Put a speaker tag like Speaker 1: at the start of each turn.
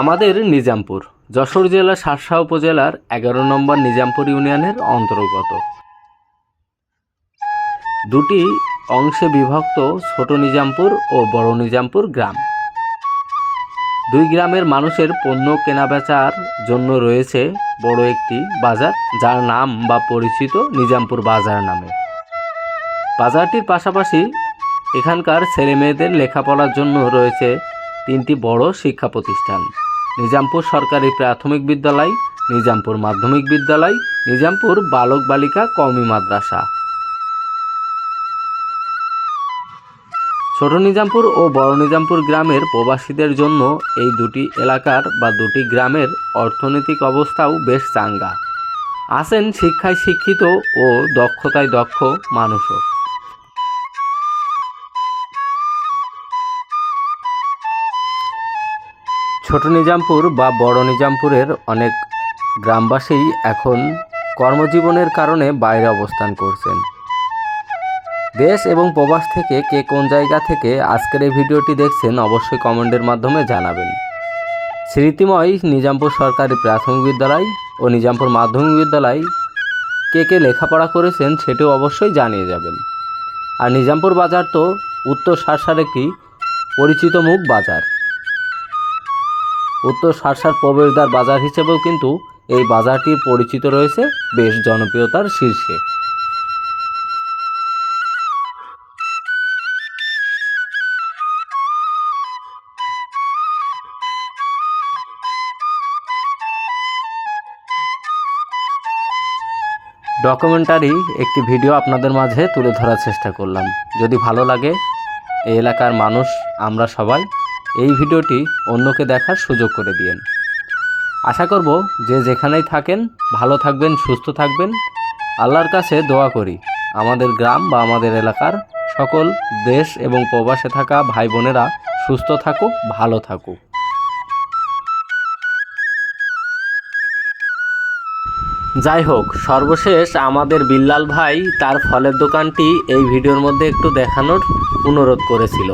Speaker 1: আমাদের নিজামপুর, যশোর জেলার শার্শা উপজেলার এগারো নম্বর নিজামপুর ইউনিয়নের অন্তর্গত। দুটি অংশে বিভক্ত ছোট নিজামপুর ও বড় নিজামপুর গ্রাম। দুই গ্রামের মানুষের পণ্য কেনাবেচার জন্য রয়েছে বড় একটি বাজার, যার নাম বা পরিচিত নিজামপুর বাজার নামে। বাজারটির পাশাপাশি এখানকার ছেলেমেয়েদের লেখাপড়ার জন্য রয়েছে তিনটি বড় শিক্ষা প্রতিষ্ঠান। নিজামপুর সরকারি প্রাথমিক বিদ্যালয়, নিজামপুর মাধ্যমিক বিদ্যালয়, নিজামপুর বালক বালিকা কওমি মাদ্রাসা। ছোট নিজামপুর ও বড় নিজামপুর গ্রামের প্রবাসীদের জন্য এই দুটি এলাকার বা দুটি গ্রামের অর্থনৈতিক অবস্থাও বেশ চাঙ্গা। আছেন শিক্ষায় শিক্ষিত ও দক্ষতায় দক্ষ মানুষও। ছোট নিজামপুর বা বড় নিজামপুরের অনেক গ্রামবাসী এখন কর্মজীবনের কারণে বাইরে অবস্থান করছেন। দেশ এবং প্রবাস থেকে কে কোন জায়গা থেকে আজকের এই ভিডিওটি দেখছেন অবশ্যই কমেন্টের মাধ্যমে জানাবেন। স্মৃতিময় নিজামপুর সরকারি প্রাথমিক বিদ্যালয় ও নিজামপুর মাধ্যমিক বিদ্যালয় কে কে লেখাপড়া করেছেন সেটিও অবশ্যই জানিয়ে যাবেন। আর নিজামপুর বাজার তো উত্তর সারসার একটি পরিচিত মুখ বাজার। উত্তর সারসার প্রবেশদ্বার বাজার হিসেবেও কিন্তু এই বাজারটির পরিচিত রয়েছে বেশ জনপ্রিয়তার শীর্ষে। ডকুমেন্টারি একটি ভিডিও আপনাদের মাঝে তুলে ধরার চেষ্টা করলাম। যদি ভালো লাগে, এই এলাকার মানুষ, আমরা সবাই এই ভিডিওটি অন্যকে দেখার সুযোগ করে দিয়েন। আশা করব যে যেখানেই থাকেন, ভালো থাকবেন, সুস্থ থাকবেন। আল্লাহর কাছে দোয়া করি, আমাদের গ্রাম বা আমাদের এলাকার সকল দেশ এবং প্রবাসে থাকা ভাই বোনেরা সুস্থ থাকুক, ভালো থাকুক। যাই হোক, সর্বশেষ আমাদের বিল্লাল ভাই তার ফলের দোকানটি এই ভিডিওর মধ্যে একটু দেখানোর অনুরোধ করেছিল।